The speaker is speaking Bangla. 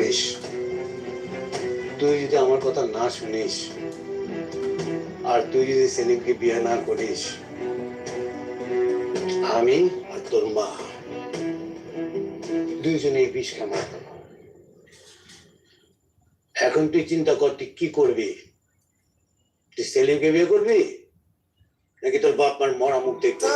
বেশ। তুই যদি আমার কথা না শুনিস, আর তুই যদি সেলিমকে বিয়ে না করিস, আমি আর তোর মা দুইজনে বিষ খামার এখন তুই চিন্তা কর, তুই কি করবি? তুই সেলিমকে বিয়ে করবি, নাকি তোর বাপ মার মরা মুখ দেখবি?